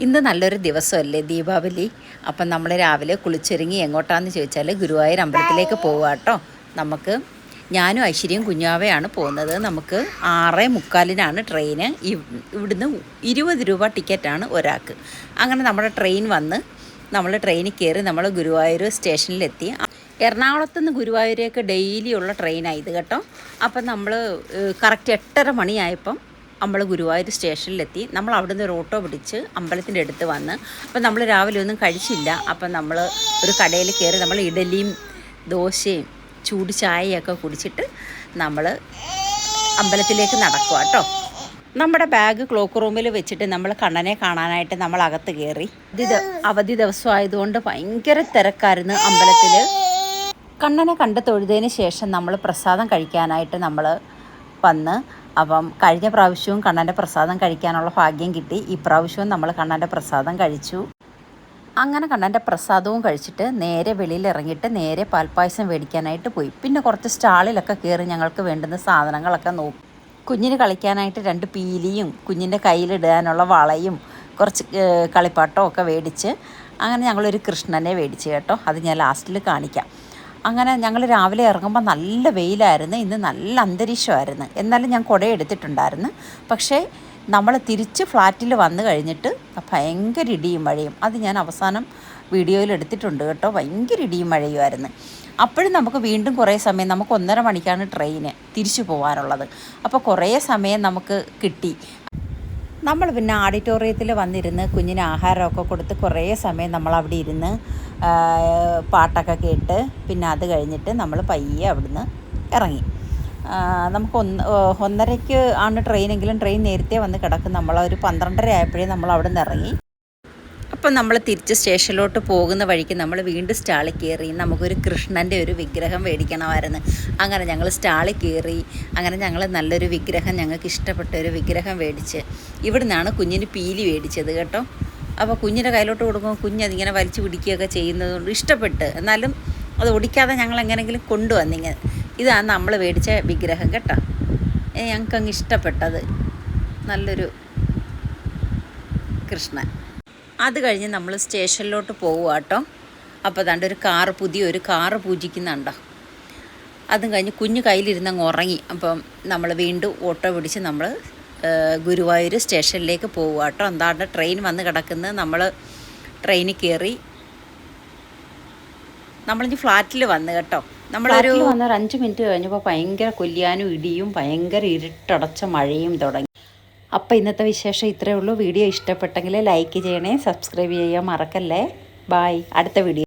ഇന്ന് നല്ലൊരു ദിവസമല്ലേ ദീപാവലി? അപ്പം നമ്മൾ രാവിലെ കുളിച്ചൊരുങ്ങി എങ്ങോട്ടാന്ന് ചോദിച്ചാൽ ഗുരുവായൂർ അമ്പലത്തിലേക്ക് പോവുക കേട്ടോ നമുക്ക് ഞാനും ഐശ്വര്യയും കുഞ്ഞാവയാണ് പോകുന്നത്. നമുക്ക് ആറ് മുക്കാലിനാണ് ട്രെയിന്. ഇവ്- ഇവിടുന്ന് ഇരുപത് രൂപ ടിക്കറ്റാണ് ഒരാൾക്ക്. അങ്ങനെ നമ്മുടെ ട്രെയിൻ വന്ന് നമ്മൾ ട്രെയിനിൽ കയറി നമ്മൾ ഗുരുവായൂർ സ്റ്റേഷനിലെത്തി. എറണാകുളത്ത് നിന്ന് ഗുരുവായൂരേക്ക് ഡെയിലി ഉള്ള ട്രെയിനാണ് ഇത് കേട്ടോ. അപ്പം നമ്മൾ കറക്റ്റ് എട്ടര മണിയായപ്പം നമ്മൾ ഗുരുവായൂർ സ്റ്റേഷനിലെത്തി. നമ്മൾ അവിടുന്ന് ഒരു ഓട്ടോ പിടിച്ച് അമ്പലത്തിന്റെ അടുത്ത് വന്ന് അപ്പം നമ്മൾ രാവിലെ ഒന്നും കഴിച്ചില്ല. അപ്പം നമ്മൾ ഒരു കടയിൽ കയറി നമ്മൾ ഇഡലിയും ദോശയും ചൂട് ചായയൊക്കെ കുടിച്ചിട്ട് നമ്മൾ അമ്പലത്തിലേക്ക് നടക്കുക കേട്ടോ. നമ്മുടെ ബാഗ് ക്ലോക്ക് റൂമിൽ വെച്ചിട്ട് നമ്മൾ കണ്ണനെ കാണാനായിട്ട് നമ്മൾ അകത്ത് കയറി അവധി ദിവസം ആയതുകൊണ്ട് ഭയങ്കര തിരക്കായിരുന്നു അമ്പലത്തിൽ കണ്ണനെ കണ്ട് തൊഴുതതിന് ശേഷം നമ്മൾ പ്രസാദം കഴിക്കാനായിട്ട് നമ്മൾ വന്ന് അപ്പം കഴിഞ്ഞ പ്രാവശ്യവും കണ്ണന്റെ പ്രസാദം കഴിക്കാനുള്ള ഭാഗ്യം കിട്ടി. ഈ പ്രാവശ്യവും നമ്മൾ കണ്ണന്റെ പ്രസാദം കഴിച്ചു. അങ്ങനെ കണ്ണന്റെ പ്രസാദവും കഴിച്ചിട്ട് നേരെ വെളിയിൽ ഇറങ്ങിയിട്ട് നേരെ പാൽപ്പായസം മേടിക്കാനായിട്ട് പോയി. പിന്നെ കുറച്ച് സ്റ്റാളിലൊക്കെ കയറി ഞങ്ങൾക്ക് വേണ്ടുന്ന സാധനങ്ങളൊക്കെ നോക്കി കുഞ്ഞിന് കളിക്കാനായിട്ട് രണ്ട് പീലിയും കുഞ്ഞിന്റെ കയ്യിലിടാനുള്ള വളയും കുറച്ച് കളിപ്പാട്ടമൊക്കെ മേടിച്ച് അങ്ങനെ ഞങ്ങളൊരു കൃഷ്ണനെ മേടിച്ച് കേട്ടോ. അത് ഞാൻ ലാസ്റ്റിൽ കാണിക്കാം. അങ്ങനെ ഞങ്ങൾ രാവിലെ ഇറങ്ങുമ്പോൾ നല്ല വെയിലായിരുന്നു. ഇന്ന് നല്ല അന്തരീക്ഷമായിരുന്നു. എന്നാലും ഞാൻ കുട എടുത്തിട്ടുണ്ടായിരുന്നു. പക്ഷേ നമ്മൾ തിരിച്ച് ഫ്ലാറ്റിൽ വന്നു കഴിഞ്ഞിട്ട് ഭയങ്കര ഇടിയും മഴയും. അത് ഞാൻ അവസാനം വീഡിയോയിൽ എടുത്തിട്ടുണ്ട് കേട്ടോ. ഭയങ്കര ഇടിയും മഴയുമായിരുന്നു. അപ്പോഴും നമുക്ക് വീണ്ടും കുറേ സമയം നമുക്ക് ഒന്നര മണിക്കാണ് ട്രെയിന് തിരിച്ചു പോകാനുള്ളത് അപ്പോൾ കുറേ സമയം നമുക്ക് കിട്ടി. നമ്മൾ പിന്നെ ഓഡിറ്റോറിയത്തിൽ വന്നിരുന്ന് കുഞ്ഞിന് ആഹാരമൊക്കെ കൊടുത്ത് കുറേ സമയം നമ്മൾ അവിടെ ഇരുന്ന് പാട്ടൊക്കെ കേട്ട് പിന്നെ അത് കഴിഞ്ഞിട്ട് നമ്മൾ പയ്യെ അവിടുന്ന് ഇറങ്ങി. നമുക്ക് ഒന്ന് ഒന്നരയ്ക്ക് ആണ് ട്രെയിനെങ്കിലും ട്രെയിൻ നേരത്തെ വന്ന് കിടക്കും. നമ്മൾ ഒരു പന്ത്രണ്ടര ആയപ്പോഴേ നമ്മൾ അവിടെ നിന്ന് ഇറങ്ങി. അപ്പം നമ്മൾ തിരിച്ച് സ്റ്റേഷനിലോട്ട് പോകുന്ന വഴിക്ക് നമ്മൾ വീണ്ടും സ്റ്റാളിൽ കയറി. നമുക്കൊരു കൃഷ്ണന്റെ ഒരു വിഗ്രഹം മേടിക്കണമായിരുന്നു. അങ്ങനെ ഞങ്ങൾ സ്റ്റാളിൽ കയറി. അങ്ങനെ ഞങ്ങൾ നല്ലൊരു വിഗ്രഹം ഞങ്ങൾക്ക് ഇഷ്ടപ്പെട്ട ഒരു വിഗ്രഹം മേടിച്ച് ഇവിടുന്നാണ് കുഞ്ഞിന് പീലി മേടിച്ചത് കേട്ടോ. അപ്പോൾ കുഞ്ഞിന്റെ കയ്യിലോട്ട് കൊടുക്കുമ്പോൾ കുഞ്ഞതിങ്ങനെ വലിച്ചു പിടിക്കുകയൊക്കെ ചെയ്യുന്നതുകൊണ്ട് ഇഷ്ടപ്പെട്ട്. എന്നാലും അത് ഒടിക്കാതെ ഞങ്ങൾ എങ്ങനെങ്കിലും കൊണ്ടുവന്നിങ്ങനെ ഇതാണ് നമ്മൾ മേടിച്ച വിഗ്രഹം കേട്ടോ. ഞങ്ങൾക്ക് ഞങ്ങൾക്കങ്ങ് ഇഷ്ടപ്പെട്ടത്. നല്ലൊരു കൃഷ്ണൻ. അത് കഴിഞ്ഞ് നമ്മൾ സ്റ്റേഷനിലോട്ട് പോവുക കേട്ടോ. അപ്പോൾ അതാണ്ട് ഒരു കാറ് പുതിയൊരു കാറ് പൂജിക്കുന്നുണ്ടോ. അതും കഴിഞ്ഞ് കുഞ്ഞ് കയ്യിലിരുന്ന് അങ്ങ് ഉറങ്ങി. അപ്പം നമ്മൾ വീണ്ടും ഓട്ടോ പിടിച്ച് നമ്മൾ ഗുരുവായൂർ സ്റ്റേഷനിലേക്ക് പോവുക കേട്ടോ. എന്താണ് ട്രെയിൻ വന്ന് കിടക്കുന്നത്? നമ്മൾ ട്രെയിനിൽ കയറി നമ്മളിഞ്ഞ് ഫ്ലാറ്റിൽ വന്ന് കേട്ടോ. നമ്മളൊരു വന്ന അഞ്ച് മിനിറ്റ് കഴിഞ്ഞപ്പോൾ ഭയങ്കര കൊല്ലിയാനും ഇടിയും ഭയങ്കര ഇരുട്ടടച്ച മഴയും തുടങ്ങി. അപ്പോൾ ഇന്നത്തെ വിശേഷം ഇത്രയേ ഉള്ളൂ. വീഡിയോ ഇഷ്ടപ്പെട്ടെങ്കിൽ ലൈക്ക് ചെയ്യണേ സബ്സ്ക്രൈബ് ചെയ്യാൻ മറക്കല്ലേ? ബായ് അടുത്ത വീഡിയോ